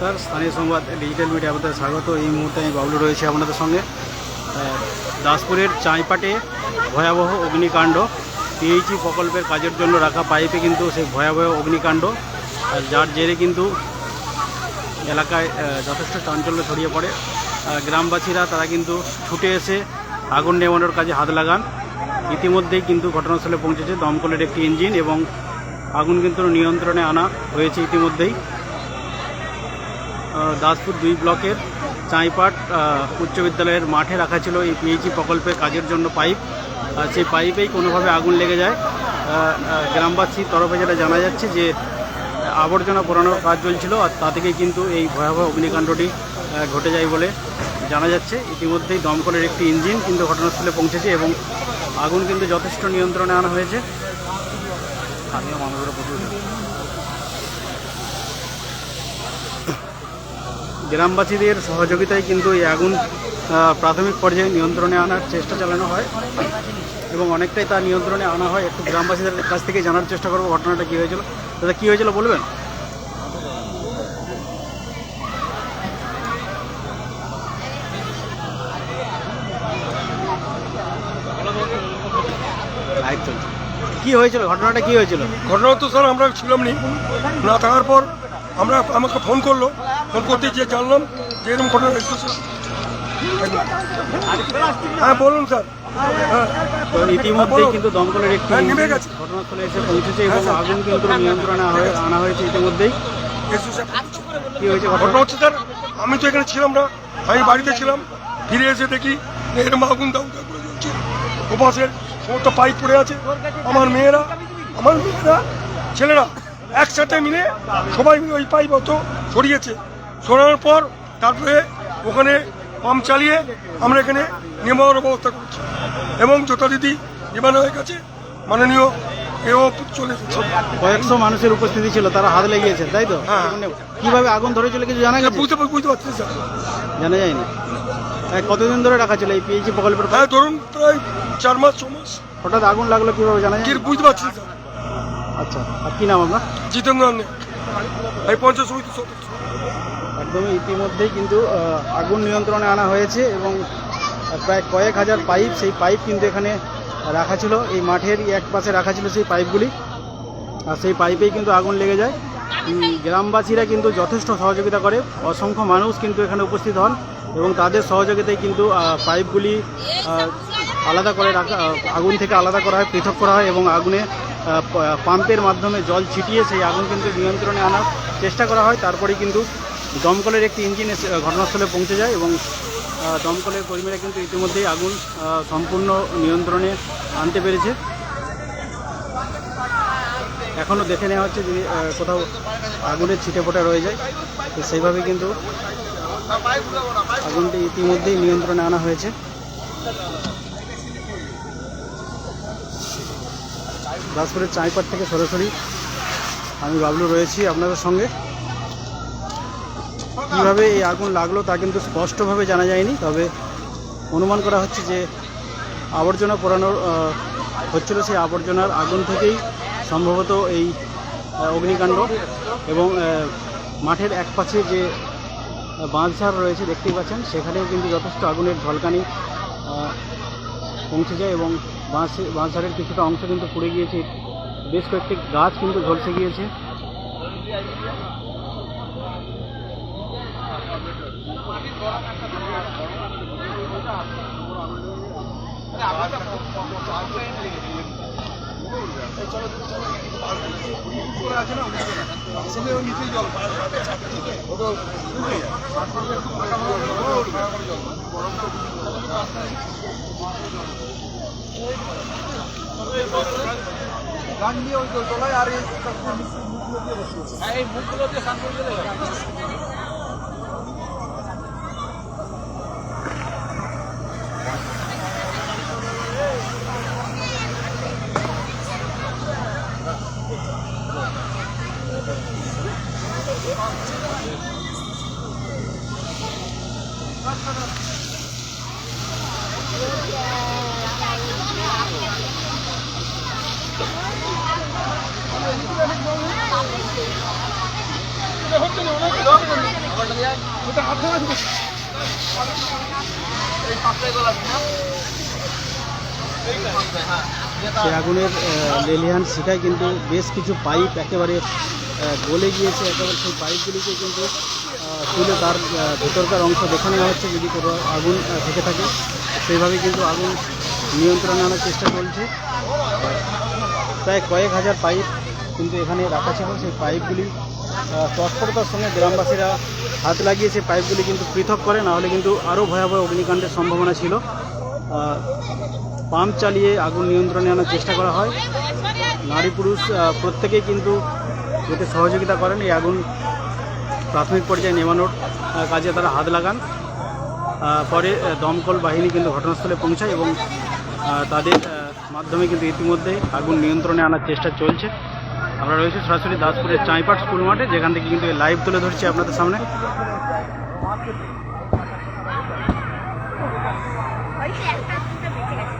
নমস্কার। স্থানীয় সংবাদ ডিজিটাল মিডিয়া আপনাদের স্বাগত। এই মুহূর্তে আমি বাবলু রয়েছে আপনাদের সঙ্গে। দাসপুরের চাঁইপাটে ভয়াবহ অগ্নিকাণ্ড। পিএইচই প্রকল্পের কাজের জন্য রাখা পাইপে কিন্তু সেই ভয়াবহ অগ্নিকাণ্ড। যার জেরে কিন্তু এলাকায় যথেষ্ট চাঞ্চল্য ছড়িয়ে পড়ে। গ্রামবাসীরা, তারা কিন্তু ছুটে এসে আগুন নেওয়ানোর কাজে হাত লাগান। ইতিমধ্যেই কিন্তু ঘটনাস্থলে পৌঁছেছে দমকলের একটি ইঞ্জিন এবং আগুন কিন্তু নিয়ন্ত্রণে আনা হয়েছে ইতিমধ্যেই। দাসপুর দুই ব্লকের চাঁইপাট উচ্চ বিদ্যালয়ের মাঠে রাখা ছিল এই পিএইচি প্রকল্পের কাজের জন্য পাইপ। সেই পাইপেই কোনোভাবে আগুন লেগে যায়। গ্রামবাসীর তরফে যেটা জানা যাচ্ছে যে, আবর্জনা পোড়ানোর কাজ চলছিল আর তা থেকেই কিন্তু এই ভয়াবহ অগ্নিকাণ্ডটি ঘটে যায় বলে জানা যাচ্ছে। ইতিমধ্যেই দমকলের একটি ইঞ্জিন কিন্তু ঘটনাস্থলে পৌঁছেছে এবং আগুন কিন্তু যথেষ্ট নিয়ন্ত্রণে আনা হয়েছে। স্থানীয় মানুষের প্রচুর। গ্রামবাসীদের সহযোগিতায় কিন্তু এই আগুন প্রাথমিক পর্যায়ে নিয়ন্ত্রণে আনার চেষ্টা চালানো হয় এবং অনেকটাই তা নিয়ন্ত্রণে আনা হয়। একটু গ্রামবাসীদের কাছ থেকে জানার চেষ্টা করব ঘটনাটা কী হয়েছিল। দাদা কী হয়েছিল বলবেন? চলছে কী হয়েছিল? ঘটনাটা কী হয়েছিল? ঘটনা তো স্যার আমরা ছিলাম নি। না থাকার পর আমরা আমাকে ফোন করল ফোন করতে যে জানলাম যে এরকম ঘটনা। হ্যাঁ বলুন স্যার। হ্যাঁ। কিন্তু দমকলের একটি হ্যাঁ, নেমে গেছে। ঘটনাস্থলে এসে পৌঁছেছে এবং হ্যাঁ, আগুন কিন্তু নিয়ন্ত্রণে আনা হয়েছে ইতিমধ্যেই। এসো স্যার। কি হয়েছে ঘটনা? ঘটনা হচ্ছে স্যার আমি তো এখানে ছিলাম না। আমি বাড়িতে ছিলাম। ফিরে এসে দেখি এরকম আগুন দাউ দাউ করে জ্বলছে। ওপাশের সমস্ত পাইপ পড়ে আছে। আমার মেয়েরা আমার মেয়েরা ছেলেরা একসাথে মিলে সবাই মিলে ওই পাইপ অত সরিয়েছে। সরানোর পর তারপরে ওখানে পাম্প চালিয়ে আমরা এখানে নেমানোর ব্যবস্থা করছি। এবং যথারীতি নেমানো হয়ে গেছে। মাননীয় এও চলে এসেছে। কয়েকশো মানুষের উপস্থিতি ছিল তারা হাত লেগিয়েছে তাই তো? হ্যাঁ। কীভাবে আগুন ধরেছিল কিছু জানা গেছে? বুঝতে বুঝতে পারছি স্যার। জানা যায়নি। হ্যাঁ, কতদিন ধরে রাখা ছিল এই পিএইচি প্রকল্পের? হ্যাঁ ধরুন প্রায় চার মাস ছ মাস। হঠাৎ আগুন লাগল কীভাবে জানা যায় বুঝতে পারছি স্যার। আচ্ছা আর কি নাম আপনার? আন্নে এই সমিতির একদমই ইতিমধ্যেই কিন্তু আগুন নিয়ন্ত্রণে আনা হয়েছে এবং প্রায় কয়েক হাজার পাইপ সেই পাইপ কিন্তু এখানে রাখা ছিল। এই মাঠের এক পাশে রাখা ছিল সেই পাইপগুলি। আর সেই পাইপেই কিন্তু আগুন লেগে যায়। গ্রামবাসীরা কিন্তু যথেষ্ট সহযোগিতা করে। অসংখ্য মানুষ কিন্তু এখানে উপস্থিত হন এবং তাদের সহযোগিতায় কিন্তু পাইপগুলি আলাদা করে রাখা আগুন থেকে আলাদা করা হয় পৃথক করা হয় এবং আগুনে পাম্পের মাধ্যমে জল ছিটিয়ে সেই আগুন কিন্তু নিয়ন্ত্রণে আনার চেষ্টা করা হয়। তারপরে কিন্তু দমকলের একটি ইঞ্জিন এসে ঘটনাস্থলে পৌঁছে যায় এবং দমকলের কর্মীরা কিন্তু ইতিমধ্যেই আগুন সম্পূর্ণ নিয়ন্ত্রণে আনতে পেরেছে। এখনও দেখে নেওয়া হচ্ছে যদি কোথাও আগুনের ছিটে ফোটা রয়ে যায়। তো সেইভাবে কিন্তু আগুনটি ইতিমধ্যেই নিয়ন্ত্রণে আনা হয়েছে। দাসপুরের চাঁইপাট থেকে সরাসরি আমি বাবলু রয়েছি আপনাদের সঙ্গে। কীভাবে এই আগুন লাগল তা কিন্তু স্পষ্টভাবে জানা যায়নি, তবে অনুমান করা হচ্ছে যে আবর্জনা পোড়ানোর হচ্ছিল সেই আবর্জনার আগুন থেকেই সম্ভবত এই অগ্নিকাণ্ড এবং মাঠের এক পাশে যে বাঁশঝাড় রয়েছে দেখতেই পাচ্ছেন, সেখানেও কিন্তু যথেষ্ট আগুনের ঝলকানি পৌঁছে যায় এবং বাঁশে বাঁশঝাড়ের কিছুটা অংশ কিন্তু পুড়ে গিয়েছে। বেশ কয়েকটি গাছ কিন্তু ঝলসে গিয়েছে। জল গান দিয়ে ওই দোলায় আর এই মুখগুলো এই মুখগুলো দিয়ে সান করে Thank you. সেই আগুনের লেলিহান শিখায় কিন্তু বেশ কিছু পাইপ একেবারে গলে গিয়েছে। একেবারে সেই পাইপগুলিকে কিন্তু তুলে তার ভেতরকার অংশ দেখে নেওয়া হচ্ছে যদি কোনো আগুন থেকে থাকে। সেইভাবে কিন্তু আগুন নিয়ন্ত্রণে আনার চেষ্টা চলছে। প্রায় কয়েক হাজার পাইপ কিন্তু এখানে রাখা ছিল। সেই পাইপগুলি তৎপরতার সঙ্গে গ্রামবাসীরা হাত লাগিয়ে সেই পাইপগুলি কিন্তু পৃথক করে না হলে কিন্তু আরও ভয়াবহ অগ্নিকাণ্ডের সম্ভাবনা ছিল। পাম্প চালিয়ে আগুন নিয়ন্ত্রণে আনার চেষ্টা করা হয়। নারী পুরুষ প্রত্যেকেই কিন্তু এতে সহযোগিতা করেন। এই আগুন প্রাথমিক পর্যায়ে নেমানোর কাজে তারা হাত লাগান। পরে দমকল বাহিনী কিন্তু ঘটনাস্থলে পৌঁছায় এবং তাদের মাধ্যমে কিন্তু ইতিমধ্যে আগুন নিয়ন্ত্রণে আনার চেষ্টা চলছে। আমরা রয়েছি সরাসরি দাসপুরের চাঁইপাট স্কুল মাঠে, যেখান থেকে কিন্তু লাইভ তুলে ধরছি আপনাদের সামনে। একটা